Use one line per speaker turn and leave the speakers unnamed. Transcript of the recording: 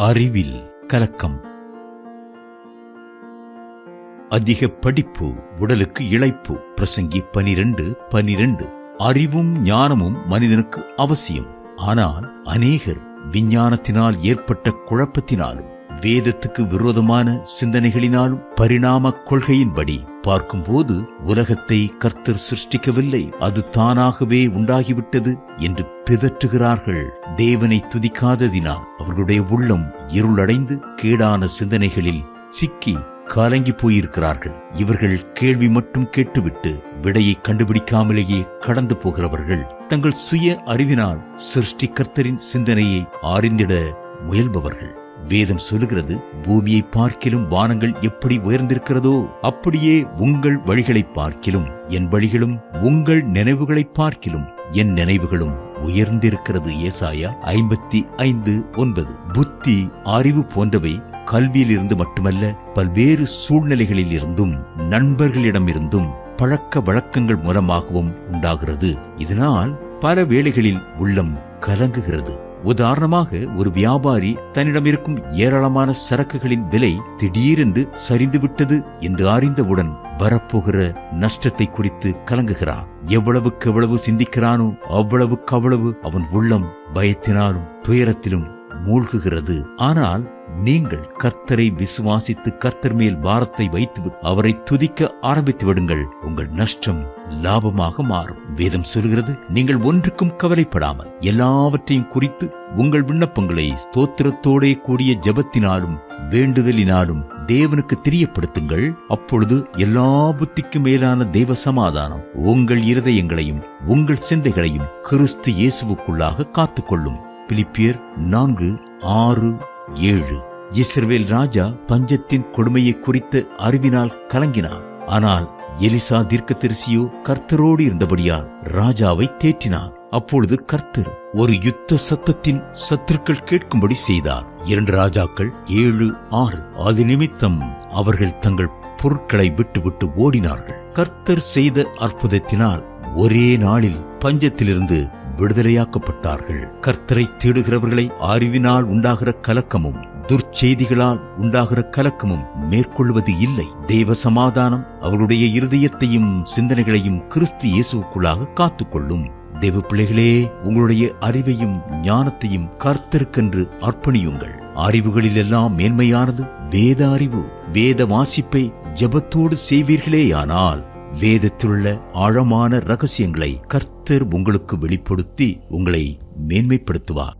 அறிவில் கலக்கம். அதிக படிப்பு உடலுக்கு இழைப்பு. பிரசங்கி பனிரெண்டு பனிரெண்டு. அறிவும் ஞானமும் மனிதனுக்கு அவசியம். ஆனால் அநேகர் விஞ்ஞானத்தினால் ஏற்பட்ட குழப்பத்தினாலும் வேதத்துக்கு விரோதமான சிந்தனைகளினாலும் பரிணாம கொள்கையின்படி பார்க்கும்போது உலகத்தை கர்த்தர் சிருஷ்டிக்கவில்லை. அது தானாகவே உண்டாகிவிட்டது என்று பிதற்றுகிறார்கள். தேவனை துதிக்காததினால் அவர்களுடைய உள்ளம் இருளடைந்து கேடான சிந்தனைகளில் சிக்கி கலங்கி போயிருக்கிறார்கள். இவர்கள் கேள்வி மட்டும் கேட்டுவிட்டு விடையை கண்டுபிடிக்காமலேயே கடந்து போகிறவர்கள் தங்கள் சுய அறிவினால் சிருஷ்டிகர்த்தரின் சிந்தனையை அறிந்திட முயல்பவர்கள். வேதம் சொல்லுகிறது பூமியை பார்க்கிலும் வானங்கள் எப்படி உயர்ந்திருக்கிறதோ அப்படியே உங்கள் வழிகளை பார்க்கிலும் என் வழிகளும் உங்கள் நினைவுகளை பார்க்கிலும் என் நினைவுகளும் உயர்ந்திருக்கிறது. ஏசாயா ஐம்பத்தி ஐந்து ஒன்பது. புத்தி அறிவு போன்றவை கல்வியிலிருந்து மட்டுமல்ல பல்வேறு சூழ்நிலைகளில் இருந்தும் நண்பர்களிடமிருந்தும் பழக்க வழக்கங்கள் மூலமாகவும் உண்டாகிறது. இதனால் பல வேளைகளில் உள்ளம் கலங்குகிறது. உதாரணமாக ஒரு வியாபாரி தன்னிடம் இருக்கும் ஏராளமான சரக்குகளின் விலை திடீரென்று சரிந்துவிட்டது என்று அறிந்தவுடன் வரப்போகிற நஷ்டத்தை குறித்து கலங்குகிறான். எவ்வளவுக்கு எவ்வளவு சிந்திக்கிறானோ அவ்வளவுக்கு அவ்வளவு அவன் உள்ளம் பயத்தினாலும் துயரத்திலும் மூழ்குகிறது. ஆனால் நீங்கள் கர்த்தரை விசுவாசித்து கர்த்தர் மேல் பாரத்தை வைத்து அவரை துதிக்க ஆரம்பித்து விடுங்கள். உங்கள் நஷ்டம் லாபமாக மாறும். வேதம் சொல்கிறது நீங்கள் ஒன்றுக்கும் கவலைப்படாமல் எல்லாவற்றையும் குறித்து உங்கள் விண்ணப்பங்களை ஸ்தோத்திரத்தோடே கூடிய ஜபத்தினாலும் வேண்டுதலினாலும் தேவனுக்கு தெரியப்படுத்துங்கள். அப்பொழுது எல்லா புத்திக்கு மேலான தெய்வ சமாதானம் உங்கள் இருதயங்களையும் உங்கள் சிந்தைகளையும் கிறிஸ்து இயேசுவுக்குள்ளாக காத்துக்கொள்ளும். பிலிப்பியர் நான்கு ஆறு ஏழு. இஸ்ரவேல் ராஜா பஞ்சத்தின் கொடுமையை குறித்து அறிவினால் கலங்கினார். ஆனால் எலிசா தீர்க்க தரிசியோ கர்த்தரோடு இருந்தபடியால் ராஜாவை தேற்றினார். அப்பொழுது கர்த்தர் ஒரு யுத்த சத்தத்தின் சத்துருக்கள் கேட்கும்படி செய்தார். இரண்டு ராஜாக்கள் ஏழு ஆறு. அது நிமித்தம் அவர்கள் தங்கள் பொருட்களை விட்டுவிட்டு ஓடினார்கள். கர்த்தர் செய்த அற்புதத்தினால் ஒரே நாளில் பஞ்சத்திலிருந்து விடுதலையாக்கப்பட்டார்கள். கர்த்தரை தேடுகிறவர்களை அறிவினால் உண்டாகிற கலக்கமும் துர்ச்செய்திகளால் உண்டாகிற கலக்கமும் மேற்கொள்வது இல்லை. தெய்வ சமாதானம் அவருடைய இருதயத்தையும் சிந்தனைகளையும் கிறிஸ்து இயேசுக்குள்ளாக காத்துக்கொள்ளும். தேவ பிள்ளைகளே உங்களுடைய அறிவையும் ஞானத்தையும் கர்த்தருக்கென்று அர்ப்பணியுங்கள். அறிவுகளிலெல்லாம் மேன்மையானது வேத அறிவு வேத வாசிப்பை ஜபத்தோடு செய்வீர்களேயானால் வேதத்திலுள்ள ஆழமான ரகசியங்களை கர்த்தர் உங்களுக்கு வெளிப்படுத்தி உங்களை மேன்மைப்படுத்துவார்.